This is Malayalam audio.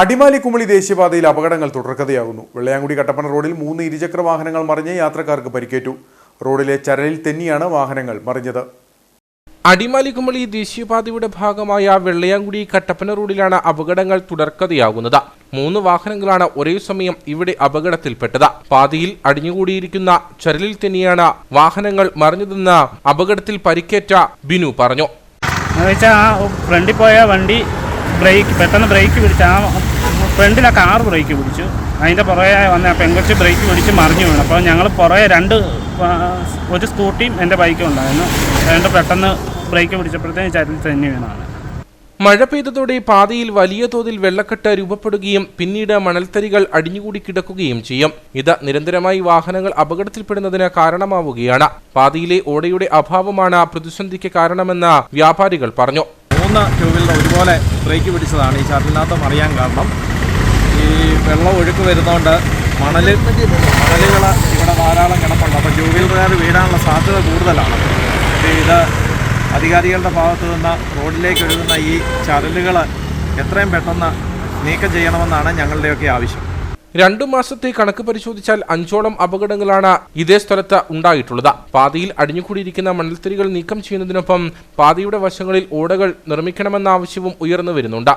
അടിമാലി കുമളി ദേശീയപാതയിൽ അപകടങ്ങൾ തുടർക്കഥയാകുന്നു. വെള്ളയാങ്കുടി കട്ടപ്പന റോഡിൽ മൂന്ന് ഇരുചക്ര വാഹനങ്ങൾ മറിഞ്ഞ് യാത്രക്കാർക്ക് പരിക്കേറ്റു. റോഡിലെ ചരലിൽ തെന്നിയാണ് വാഹനങ്ങൾ മറിഞ്ഞത്. അടിമാലി കുമളി ദേശീയപാതയുടെ ഭാഗമായ വെള്ളയാങ്കുടി കട്ടപ്പന റോഡിലാണ് അപകടങ്ങൾ തുടർക്കഥയാകുന്നത്. മൂന്ന് വാഹനങ്ങളാണ് ഒരേ സമയം ഇവിടെ അപകടത്തിൽപ്പെട്ടത്. പാതയിൽ അടിഞ്ഞുകൂടിയിരിക്കുന്ന ചരലിൽ തന്നെയാണ് വാഹനങ്ങൾ മറിഞ്ഞതെന്ന് അപകടത്തിൽ പരിക്കേറ്റ ബിനു പറഞ്ഞു. ഫ്രണ്ടിൽ പോയ വണ്ടി ബ്രേക്ക് പെട്ടെന്ന് ബ്രേക്ക് പിടിച്ച് ആ ഫ്രണ്ടിലെ കാർ ബ്രേക്ക് പിടിച്ചു. അതിന്റെ പുറകെ വന്ന പെങ്കൊച്ച് ബ്രേക്ക് പിടിച്ച് മറിഞ്ഞു വീണു. അപ്പോൾ ഞങ്ങൾ പുറകെ രണ്ട് ഒരു സ്കൂട്ടിയും എന്റെ ബൈക്കും ഉണ്ടായിരുന്നു. രണ്ട് പെട്ടെന്ന് ബ്രേക്ക് പിടിച്ചപ്പോഴത്തേക്ക് ചരിൽ തന്നെ വീണാണ് മഴ പെയ്തതോടെ പാതയിൽ വലിയ തോതിൽ വെള്ളക്കെട്ട് രൂപപ്പെടുകയും പിന്നീട് മണൽത്തരികൾ അടിഞ്ഞുകൂടി കിടക്കുകയും ചെയ്യും. ഇത് നിരന്തരമായി വാഹനങ്ങൾ അപകടത്തിൽപ്പെടുന്നതിന് കാരണമാവുകയാണ്. പാതയിലെ ഓടയുടെ അഭാവമാണ് പ്രതിസന്ധിക്ക് കാരണമെന്ന് വ്യാപാരികൾ പറഞ്ഞു. മൂന്ന് ടൂ വീലർ ഒരുപോലെ ബ്രേക്ക് പിടിച്ചതാണ്. ഈ ചരലിനകത്ത് മറിയാൻ കാരണം. ഈ വെള്ളം ഒഴുക്ക് വരുന്നതുകൊണ്ട് മണൽ മണലുകൾ ഇവിടെ ധാരാളം കിടപ്പുണ്ട്. അപ്പോൾ ടൂ വീലറുകാർ വീഴാനുള്ള സാധ്യത കൂടുതലാണ്. അപ്പോൾ ഇത് അധികാരികളുടെ ഭാഗത്തു നിന്ന് റോഡിലേക്ക് ഒഴുകുന്ന ഈ ചരലുകൾ എത്രയും പെട്ടെന്ന് നീക്കം ചെയ്യണമെന്നാണ് ഞങ്ങളുടെയൊക്കെ ആവശ്യം. രണ്ടു മാസത്തെ കണക്ക് പരിശോധിച്ചാൽ അഞ്ചോളം അപകടങ്ങളാണ് ഇതേ സ്ഥലത്ത് ഉണ്ടായിട്ടുള്ളത്. പാതയിൽ അടിഞ്ഞുകൂടിയിരിക്കുന്ന മണൽത്തരികൾ നീക്കം ചെയ്യുന്നതിനൊപ്പം പാതയുടെ വശങ്ങളിൽ ഓടകൾ നിർമ്മിക്കണമെന്ന ആവശ്യവും ഉയർന്നു വരുന്നുണ്ട്.